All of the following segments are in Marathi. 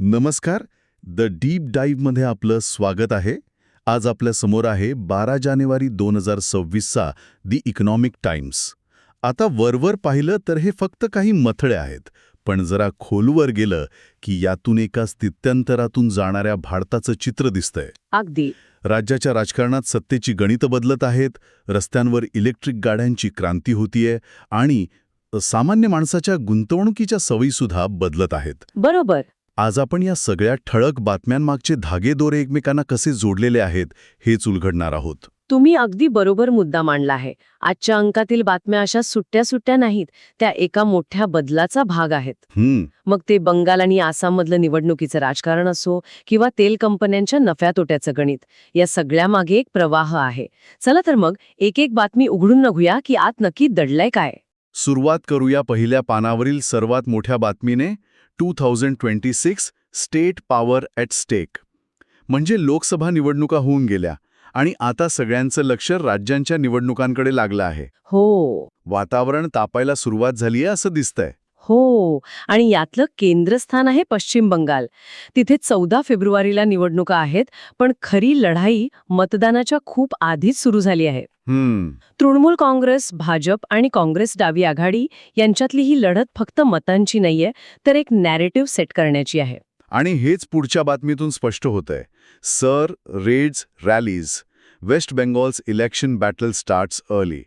नमस्कार. द डीप डाईव्हमध्ये आपलं स्वागत आहे. आज आपल्यासमोर आहे बारा जानेवारी दोन हजार सव्वीसचा दी इकॉनॉमिक टाइम्स. आता वरवर पाहिलं तर हे फक्त काही मथळे आहेत. पण जरा खोलवर गेलं की यातून एका स्थित्यंतरातून जाणाऱ्या भारताचं चित्र दिसतंय. अगदी. राज्याच्या राजकारणात सत्तेची गणितं बदलत आहेत रस्त्यांवर इलेक्ट्रिक गाड्यांची क्रांती होतीये आणि सामान्य माणसाच्या गुंतवणुकीच्या सवयीसुद्धा बदलत आहेत. बरोबर. आज आपण या सगळ्या ठळक बातम्यांमागचे धागेदोरे एकमेकांना कसे जोडलेले आहेत हेच उलगडणार आहोत. तुम्ही अगदी बरोबर मुद्दा मांडला आहे. आजच्या अंकातील बातम्या अशा सुट्ट्या सुट्ट्या नाहीत त्या एका मोठ्या बदलाचा भाग आहेत. हम्म. मग ते बंगाल आणि आसाममधलं निवडणुकीचं राजकारण असो किंवा तेल कंपन्यांच्या नफ्या तोट्याचं गणित या सगळ्यामागे एक प्रवाह आहे. चला तर मग एक एक बातमी उघडून बघूया की आत नक्की दडलंय काय. सुरुवात करूया पहिल्या पानावरील सर्वात मोठ्या बातमीने. Two thousand twenty six state power at stake म्हणजे लोकसभा निवडणुका होऊन गेल्या आणि आता सगळ्यांचं लक्ष राज्यांच्या निवडणुकांकडे लागलं आहे. हो. वातावरण तापायला सुरुवात झालीये असं दिसतंय. हो. आणि यातलं केंद्रस्थान आहे पश्चिम बंगाल. तिथे चौदा फेब्रुवारीला निवडणुका आहेत पण खरी लढाई मतदानाच्या खूप आधीच सुरू झाली आहे. हम्म. तृणमूल काँग्रेस भाजप आणि काँग्रेस डावी आघाडी यांच्यातली ही लढत फक्त मतांची नाहीये तर एक नॅरेटिव्ह सेट करण्याची आहे. आणि हेच पुढच्या बातमीतून स्पष्ट होतंय. Sir reds rallies West Bengal's election battle starts early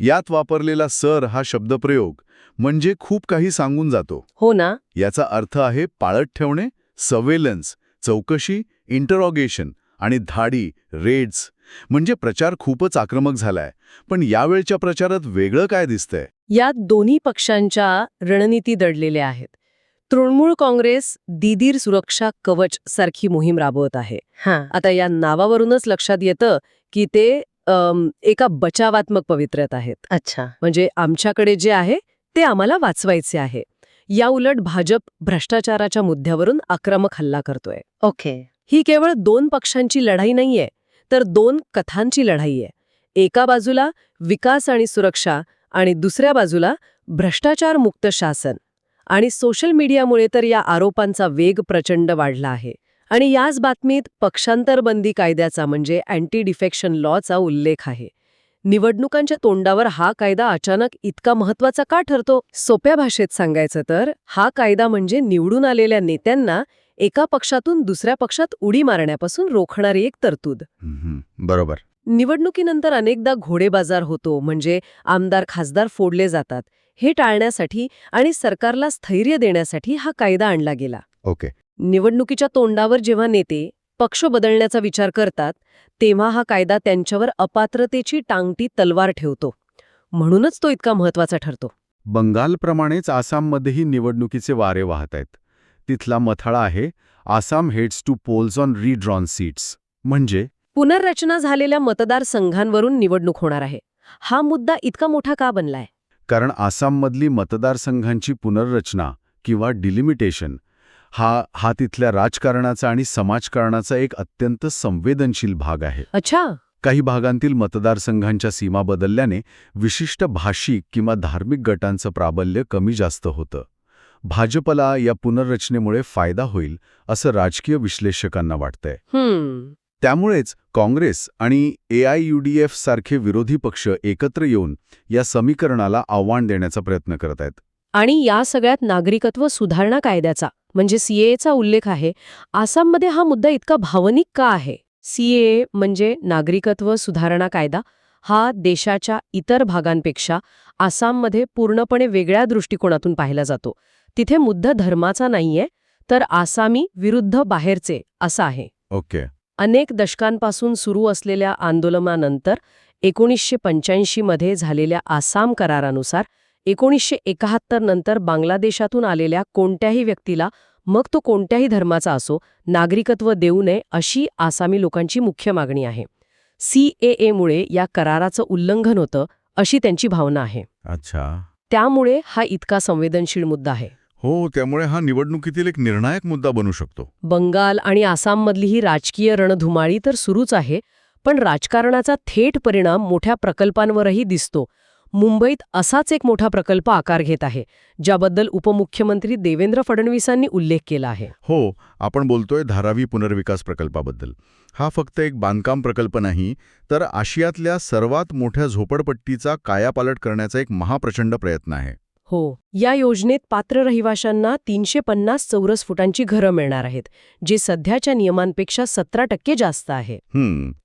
यात वापरलेला सर हा शब्दप्रयोग म्हणजे खूप काही सांगून जातो. हो ना? याचा अर्थ आहे पाळत ठेवणे सवेलन्स चौकशी इंटरॉगेशन आणि धाडी रेड्स म्हणजे प्रचार खूपच आक्रमक झालाय. पण यावेळच्या प्रचारात वेगळं काय दिसतंय? यात दोन्ही पक्षांच्या रणनीती दडलेल्या आहेत. तृणमूल काँग्रेस दिदीर सुरक्षा कवच सारखी मोहीम राबवत आहे. आता या नावावरूनच लक्षात येतं की ते एका बचावात्मक पवित्र्यात आहेत. अच्छा. म्हणजे आमच्याकडे जे आहे ते आम्हाला वाचवायचे आहे. या उलट भाजप भ्रष्टाचाराच्या मुद्द्यावरून आक्रमक हल्ला करतोय. ओके. ही केवळ दोन पक्षांची लढाई नाहीये तर दोन कथांची लढाई आहे. एका बाजूला विकास आणि सुरक्षा आणि दुसऱ्या बाजूला भ्रष्टाचार मुक्त शासन. आणि सोशल मीडियामुळे तर या आरोपांचा वेग प्रचंड वाढला आहे. आणि याच बातमीत पक्षांतरबंदी कायद्याचा म्हणजे अँटी डिफेक्शन लॉचा उल्लेख आहे. निवडणुकांच्या तोंडावर हा कायदा अचानक इतका महत्त्वाचा का ठरतो? सोप्या भाषेत सांगायचं तर हा कायदा म्हणजे निवडून आलेल्या नेत्यांना एका पक्षातून दुसऱ्या पक्षात उडी मारण्यापासून रोखणारी एक तरतूद. बरोबर. निवडणुकीनंतर अनेकदा घोडेबाजार होतो म्हणजे आमदार खासदार फोडले जातात. हे टाळण्यासाठी आणि सरकारला स्थैर्य देण्यासाठी हा कायदा आणला गेला. ओके. निवडणुकीच्या तोंडावर जेव्हा नेते पक्ष बदलण्याचा विचार करतात तेव्हा हा कायदा त्यांच्यावर अपात्रतेची टांगती तलवार ठेवतो. म्हणूनच तो इतका महत्त्वाचा ठरतो. बंगालप्रमाणेच आसाममध्येही निवडणुकीचे वारे वाहत आहेत. तिथला मथळा आहे Assam heads to polls on redrawn seats. म्हणजे? पुनर्रचना झालेल्या मतदारसंघांवरून निवडणूक होणार आहे. हा मुद्दा इतका मोठा का बनलाय? कारण आसाममधली मतदारसंघांची पुनर्रचना किंवा डिलिमिटेशन हा हा तिथल्या राजकारणाचा आणि समाजकारणाचा एक अत्यंत संवेदनशील भाग आहे. अच्छा. काही भागांतील मतदारसंघांच्या सीमा बदलल्याने विशिष्ट भाषिक किंवा धार्मिक गटांचं प्राबल्य कमी जास्त होतं. भाजपला या पुनर्रचनेमुळे फायदा होईल असं राजकीय विश्लेषकांना वाटतंय. त्यामुळेच काँग्रेस आणि एआययुडीएफ सारखे विरोधी पक्ष एकत्र येऊन या समीकरणाला आव्हान देण्याचा प्रयत्न करत आहेत. आणि या सगळ्यात नागरिकत्व सुधारणा कायद्याचा. म्हणजे सीएचा उल्लेख आहे. आसाममध्ये हा मुद्दा इतका भावनिक का आहे? सीए म्हणजे नागरिकत्व सुधारणा कायदा. हा देशाच्या इतर भागांपेक्षा आसाममध्ये पूर्णपणे वेगळ्या दृष्टिकोनातून पाहिला जातो. तिथे मुद्दा धर्माचा नाहीये तर आसामी विरुद्ध बाहेरचे असा आहे. ओके. अनेक दशकांपासून सुरू असलेल्या आंदोलनानंतर एकोणीसशे पंच्याऐंशीमध्ये झालेल्या आसाम करारानुसार एकोणीसशे एकाहत्तर नंतर बांगलादेशातून आलेल्या कोणत्याही व्यक्तीला मग तो कोणत्याही धर्माचा असो नागरिकत्व देऊ नये अशी आसामी लोकांची मुख्य मागणी आहे. सीएएमुळे या कराराचं उल्लंघन होतं अशी त्यांची भावना आहे. अच्छा. त्यामुळे हा इतका संवेदनशील मुद्दा आहे. हो त्यामुळे हा निवडणुकीतील एक निर्णायक मुद्दा बनू शकतो. बंगाल आणि आसाममधली ही राजकीय रणधुमाळी तर सुरूच आहे पण राजकारणाचा थेट परिणाम मोठ्या प्रकल्पांवरही दिसतो. मुंबईत असाच एक मोठा प्रकल्प आकार घेत आहे ज्याबद्दल उपमुख्यमंत्री देवेंद्र फडणवीसांनी उल्लेख केला आहे. हो आपण बोलतोय धारावी पुनर्विकास प्रकल्पाबद्दल. हा फक्त एक बांधकाम प्रकल्प नाही तर आशियातल्या सर्वात मोठ्या झोपडपट्टीचा कायापालट करण्याचा एक महाप्रचंड प्रयत्न आहे. हो या योजनेत पात्र रहिवाशांना तीनशे पन्नास चौरस फुटांची घरं मिळणार आहेत जे सध्याच्या नियमांपेक्षा सतरा टक्के जास्त आहे.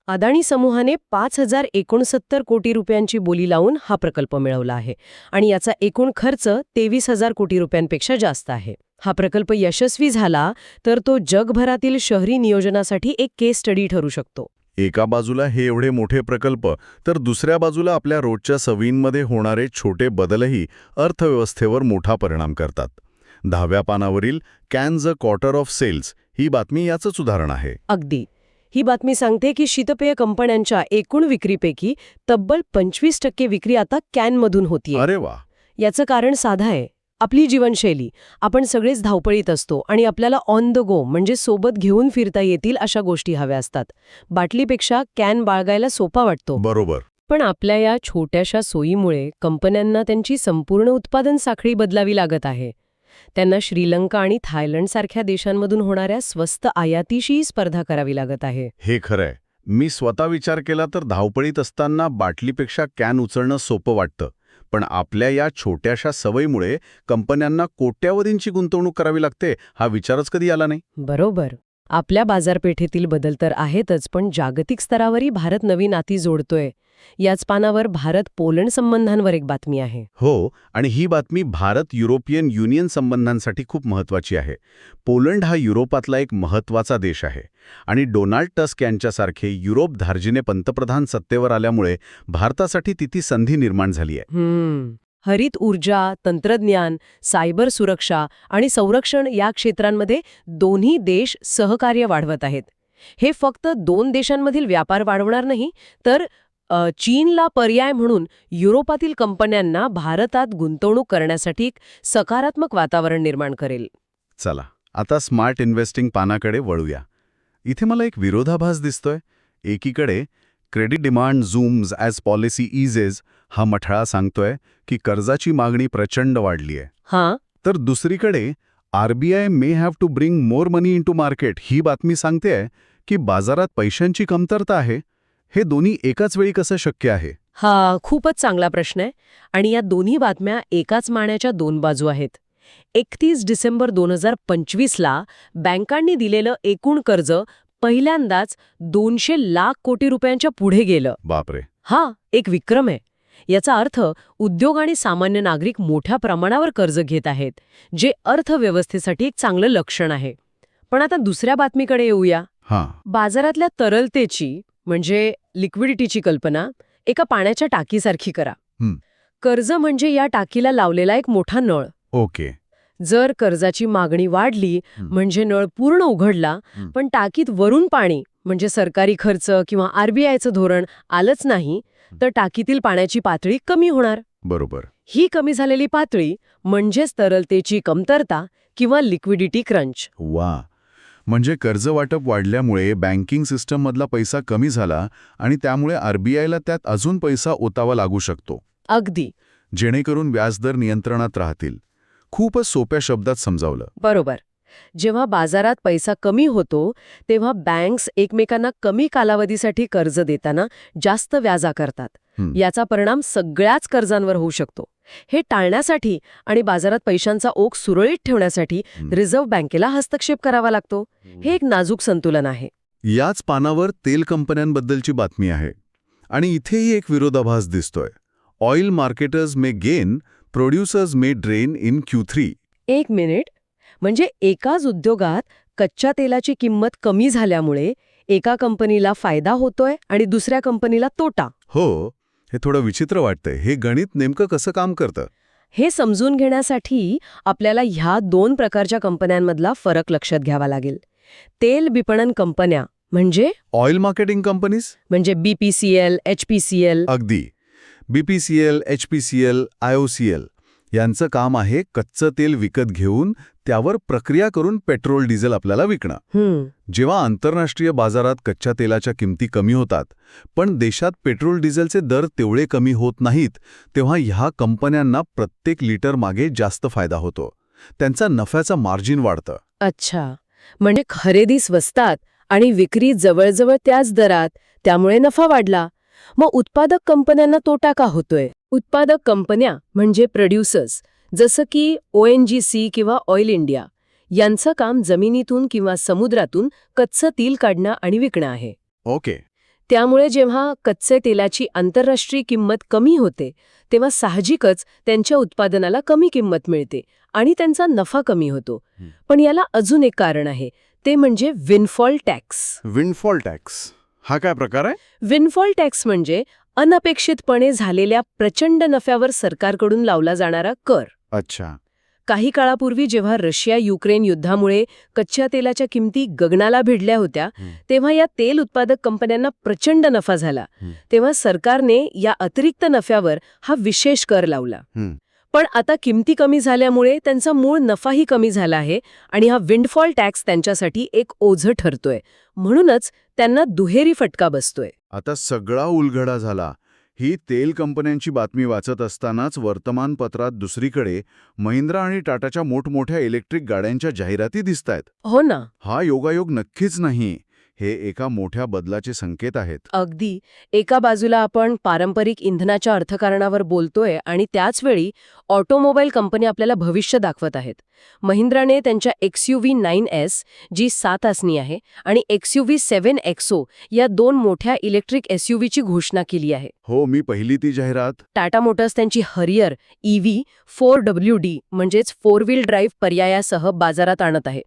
अदानी समूहाने पाच हजार एकोणसत्तर कोटी रुपयांची बोली लावून हा प्रकल्प मिळवला आहे आणि याचा एकूण खर्च तेवीस हजार कोटी रुपयांपेक्षा जास्त आहे. हा प्रकल्प यशस्वी झाला तर तो जगभरातील शहरी नियोजनासाठी एक केस स्टडी ठरू शकतो. एका बाजूला हे एवढे मोठे प्रकल्प तर दुसऱ्या बाजूला आपल्या रोजच्या सवयींमध्ये होणारे छोटे बदलही अर्थव्यवस्थेवर मोठा परिणाम करतात. दहाव्या पानावरील cans a quarter of sales ही बातमी याचंच उदाहरण आहे. अगदी. ही बातमी सांगते की शीतपेय कंपन्यांच्या एकूण विक्रीपैकी तब्बल पंचवीस टक्के विक्री आता कॅनमधून होतीये. अरे वा! याचं कारण साधं आहे. आपली जीवनशैली. आपण सगळेच धावपळीत असतो आणि आपल्याला ऑन द गो म्हणजे सोबत घेऊन फिरता येतील अशा गोष्टी हव्या असतात. बाटलीपेक्षा कॅन बाळगायला सोपा वाटतो. बरोबर. पण आपल्या या छोट्याशा सोयीमुळे कंपन्यांना त्यांची संपूर्ण उत्पादन साखळी बदलावी लागत आहे. त्यांना श्रीलंका आणि थायलंडसारख्या देशांमधून होणाऱ्या स्वस्त आयातीशीही स्पर्धा करावी लागत आहे. हे खरंय. मी स्वतः विचार केला तर धावपळीत असताना बाटलीपेक्षा कॅन उचलणं सोपं वाटतं. पण आपल्या या छोट्याशा सवयीमुळे कंपन्यांना कोट्यावधींची गुंतवणूक करावी लागते हा विचारच कधी आला नाही? बरोबर. आपल्या बाजारपेठेतील बदल तर आहेतच पण जागतिक स्तरावरही भारत नवी नाती जोडतोय. याच पानावर भारत पोलंड संबंधांवर एक बातमी आहे. हो आणि ही बातमी भारत युरोपियन युनियन संबंधांसाठी खूप महत्वाची आहे. पोलंड हा युरोपातला एक महत्त्वाचा देश आहे आणि डोनाल्ड टस्क यांच्यासारखे युरोप धार्जिने पंतप्रधान सत्तेवर आल्यामुळे भारतासाठी तिथे संधी निर्माण झाली आहे. हम्म. हरित ऊर्जा तंत्रज्ञान सायबर सुरक्षा आणि संरक्षण या क्षेत्रांमध्ये दोन्ही देश सहकार्य वाढवत आहेत. हे फक्त दोन देशांमधील व्यापार वाढवणार नाही तर चीनला पर्याय म्हणून युरोपातील कंपन्यांना भारतात गुंतवणूक करण्यासाठी एक सकारात्मक वातावरण निर्माण करेल. चला आता स्मार्ट इन्व्हेस्टिंग पानाकडे वळूया. इथे मला एक विरोधाभास दिसतोय. एकीकडे credit demand zooms as policy eases हा मठाळा सांगतोय की कर्जाची मागणी प्रचंड वाढली आहे हां. तर दुसरीकडे RBI may have to bring more money into market ही बातमी सांगतेय की बाजारात पैशांची कमतरता आहे. हे दोन्ही एकाच वेळी कसं शक्य आहे? हा खूपच चांगला प्रश्न आहे. आणि या दोन्ही बातम्या एकाच माण्याच्या दोन बाजू आहेत. एकतीस डिसेंबर दोन हजार पंचवीसला बँकांनी दिलेलं एकूण कर्ज पहिल्यांदाच दोनशे लाख कोटी रुपयांच्या पुढे गेलं. बापरे. हा एक विक्रम आहे. याचा अर्थ उद्योग आणि सामान्य नागरिक मोठ्या प्रमाणावर कर्ज घेत आहेत जे अर्थव्यवस्थेसाठी एक चांगलं लक्षण आहे. पण आता दुसऱ्या बातमीकडे येऊया. हां. बाजारातल्या तरलतेची म्हणजे लिक्विडिटीची कल्पना एका पाण्याच्या टाकीसारखी करा. कर्ज म्हणजे या टाकीला लावलेला एक मोठा नळ. ओके. जर कर्जाची मागणी वाढली. म्हणजे नळ पूर्ण उघडला. पण टाकीत वरून पाणी म्हणजे सरकारी खर्च किंवा आरबीआयचं धोरण आलंच नाही तर टाकीतील पाण्याची पातळी कमी होणार. बरोबर. ही कमी झालेली पातळी म्हणजेच तरलतेची कमतरता किंवा लिक्विडिटी क्रंच. वा. म्हणजे कर्ज वाटप वाढल्यामुळे बँकिंग सिस्टममधला पैसा कमी झाला आणि त्यामुळे आरबीआयला त्यात अजून पैसा ओतावा लागू शकतो. अगदी. जेणेकरून व्याजदर नियंत्रणात राहतील. खूपच सोप्या शब्दात समजावलं. बरोबर. जेव्हा बाजारात पैसा कमी होतो तेव्हा बँक्स एकमेकांना कमी कालावधीसाठी कर्ज देताना जास्त व्याज आकारतात हं. याचा परिणाम सगळ्याच कर्जांवर होऊ शकतो. हे टाळण्यासाठी आणि बाजारात पैशांचा ओघ सुरळीत ठेवण्यासाठी. रिझर्व्ह बँकेला हस्तक्षेप करावा लागतो. हे एक नाजूक संतुलन आहे. याच पानावर तेल कंपन्यांबद्दलची बातमी आहे. आणि इथेही एक विरोधाभास दिसतोय. Oil marketers may gain producers may drain in Q three. एक मिनिट. म्हणजे एकाच उद्योगात कच्च्या तेलाची किंमत कमी झाल्यामुळे एका कंपनीला फायदा होतोय आणि दुसऱ्या कंपनीला तोटा. हो. हे थोडं विचित्र वाटतंय. हे गणित नेमकं कसं काम करतं? हे समजून घेण्यासाठी आपल्याला ह्या दोन प्रकारच्या कंपन्यांमधला फरक लक्षात घ्यावा लागेल. तेल विपणन कंपन्या म्हणजे? ऑइल मार्केटिंग कंपनीज म्हणजे बीपीसीएल एचपीसीएल अगदी. बीपीसीएल एचपीसीएल आयओसीएल यांचं काम आहे कच्चं तेल विकत घेऊन त्यावर प्रक्रिया करून पेट्रोल डिझेल आपल्याला विकणं. जेव्हा आंतरराष्ट्रीय बाजारात कच्च्या तेलाच्या किमती कमी होतात पण देशात पेट्रोल डिझेलचे दर तेवढे कमी होत नाहीत तेव्हा ह्या कंपन्यांना प्रत्येक लिटर मागे जास्त फायदा होतो. त्यांचा नफ्याचा मार्जिन वाढतं. अच्छा. म्हणजे खरेदी स्वस्तात आणि विक्री जवळजवळ त्याच दरात त्यामुळे नफा वाढला. मग उत्पादक कंपन्यांना तोटा का होतोय? उत्पादक कंपन्या म्हणजे प्रोड्युसर्स जसं की ओ एन जी सी किंवा ऑइल इंडिया यांचं काम जमिनीतून किंवा समुद्रातून कच्चं तेल काढणं आणि विकणं आहे. ओके. त्यामुळे जेव्हा कच्चे तेलाची आंतरराष्ट्रीय किंमत कमी होते तेव्हा साहजिकच त्यांच्या उत्पादनाला कमी किंमत मिळते आणि त्यांचा नफा कमी होतो. पण याला अजून एक कारण आहे ते म्हणजे विनफॉल टॅक्स विंडफॉल टॅक्स हा काय प्रकार आहे विनफॉल टॅक्स म्हणजे अनपेक्षितपणे झालेल्या प्रचंड नफ्यावर सरकारकडून लावला जाणारा कर अच्छा काही काळापूर्वी जेव्हा रशिया युक्रेन युद्धामुळे कच्च्या तेलाच्या किमती गगनाला भिडल्या होत्या. तेव्हा या तेल उत्पादक कंपन्यांना प्रचंड नफा झाला. तेव्हा सरकारने या अतिरिक्त नफ्यावर हा विशेष कर लावला. पण आता किमती कमी झाल्यामुळे त्यांचा मूळ नफाही कमी झाला आहे आणि हा विंडफॉल टॅक्स त्यांच्यासाठी एक ओझं ठरतोय. म्हणूनच त्यांना दुहेरी फटका बसतोय. आता सगळा उलगडा झाला. ही तेल कंपन्यांची बातमी वाचत असतानाच वर्तमानपत्रात दुसरीकडे महिंद्रा आणि टाटाच्या मोठमोठ्या इलेक्ट्रिक गाड्यांच्या जाहिराती दिसतायत. हो ना. हा योगायोग नक्कीच नाही. हे एका मोठ्या बदलाचे संकेत आहेत. अगदी. एका बाजूला आपण पारंपरिक इंधनाच्या अर्थकारणावर बोलतोय आणि त्याचवेळी ऑटोमोबाईल कंपनी आपल्याला भविष्य दाखवत आहेत. महिंद्राने त्यांच्या एक्सयूव्ही नाईन एस जी सात आसनी आहे आणि एक्सयूव्ही सेव्हन एक्सो या दोन मोठ्या इलेक्ट्रिक एसयूव्हीची घोषणा केली आहे. हो मी पहिली ती जाहिरात. टाटा मोटर्स त्यांची Harrier EV four W D म्हणजेच फोर व्हील ड्राईव्ह पर्यायासह बाजारात आणत आहे.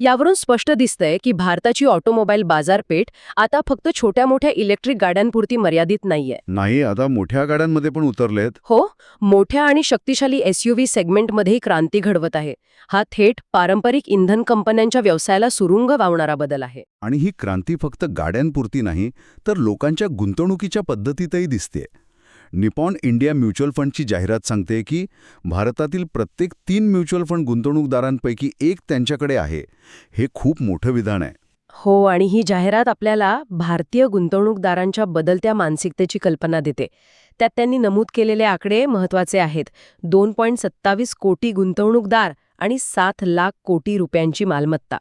यावरून स्पष्ट दिसतंय की भारताची ऑटोमोबाईल बाजारपेठ आता फक्त छोट्या मोठ्या इलेक्ट्रिक गाड्यांपुरती मर्यादित नाहीये. नाही आता मोठ्या गाड्यांमध्ये पण उतरलेत. हो मोठ्या आणि शक्तिशाली एसयूव्ही सेगमेंटमध्येही क्रांती घडवत आहे. हा थेट पारंपरिक इंधन कंपन्यांच्या व्यवसायाला सुरुंग वावणारा बदल आहे. आणि ही क्रांती फक्त गाड्यांपुरती नाही तर लोकांच्या गुंतवणुकीच्या पद्धतीतही दिसते. निपॉन इंडिया म्युच्युअल फंडची जाहिरात सांगते की भारतातील प्रत्येक तीन म्युच्युअल फंड गुंतवणूकदारांपैकी एक त्यांच्याकडे आहे. हे खूप मोठं विधान आहे. हो आणि ही जाहिरात आपल्याला भारतीय गुंतवणूकदारांच्या बदलत्या मानसिकतेची कल्पना देते. त्यात त्यांनी नमूद केलेले आकडे महत्त्वाचे आहेत. दोन पॉईंट सत्तावीस कोटी गुंतवणूकदार आणि सात लाख कोटी रुपयांची मालमत्ता.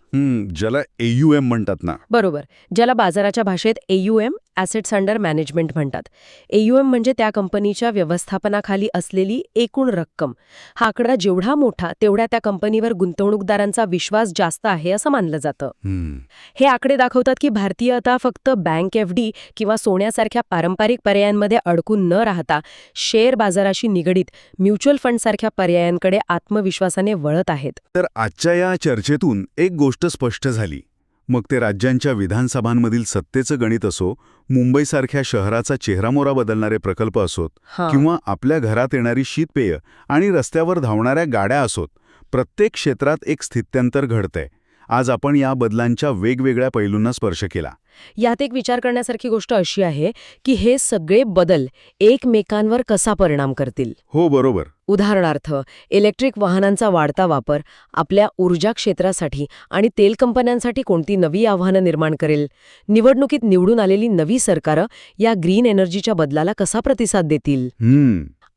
ज्याला एयूएम म्हणतात ना. बरोबर. ज्याला बाजाराच्या भाषेत एयूएम ॲसेट्स अंडर मॅनेजमेंट म्हणतात. एयूएम म्हणजे त्या कंपनीच्या व्यवस्थापनाखाली असलेली एकूण रक्कम. हा आकडा जेवढा मोठा तेवढ्या त्या कंपनीवर गुंतवणूकदारांचा विश्वास जास्त आहे असं मानलं जातं. हं, हे आकडे दाखवतात की भारतीय आता फक्त बँक एफ डी किंवा सोन्यासारख्या पारंपरिक पर्यायांमध्ये अडकून न राहता शेअर बाजाराशी निगडीत म्युच्युअल फंडसारख्या पर्यायांकडे आत्मविश्वासाने वळत आहेत. तर आजच्या या चर्चेतून एक गोष्ट स्पष्ट झाली. मग ते राज्यांच्या विधानसभांमधील सत्तेचं गणित असो मुंबईसारख्या शहराचा चेहरामोरा बदलणारे प्रकल्प असोत. किंवा आपल्या घरात येणारी शीतपेय आणि रस्त्यावर धावणाऱ्या गाड्या असोत प्रत्येक क्षेत्रात एक स्थित्यंतर घडतंय आज आपण या बदलांच्या वेगवेगळ्या पैलूंना स्पर्श केला. यात एक विचार करण्यासारखी गोष्ट अशी आहे की हे सगळे बदल एकमेकांवर कसा परिणाम करतील? हो बरोबर. उदाहरणार्थ इलेक्ट्रिक वाहनांचा वाढता वापर आपल्या ऊर्जा क्षेत्रासाठी आणि तेल कंपन्यांसाठी कोणती नवी आव्हानं निर्माण करेल? निवडणुकीत निवडून आलेली नवी सरकारं या ग्रीन एनर्जीच्या बदलाला कसा प्रतिसाद देतील?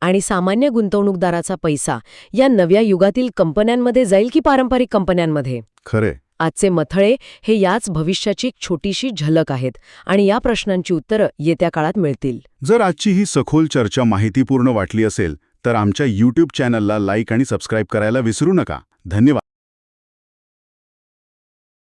आणि सामान्य गुंतवणूकदाराचा पैसा या नव्या युगातील कंपन्यांमध्ये जाईल की पारंपरिक कंपन्यांमध्ये? खरे. आजचे मथळे हे याच भविष्याची एक छोटीशी झलक आहेत आणि या प्रश्नांची उत्तरं येत्या काळात मिळतील. जर आजची ही सखोल चर्चा माहितीपूर्ण वाटली असेल तर आमच्या यूट्यूब चॅनलला लाईक आणि सबस्क्राईब करायला विसरू नका. धन्यवाद.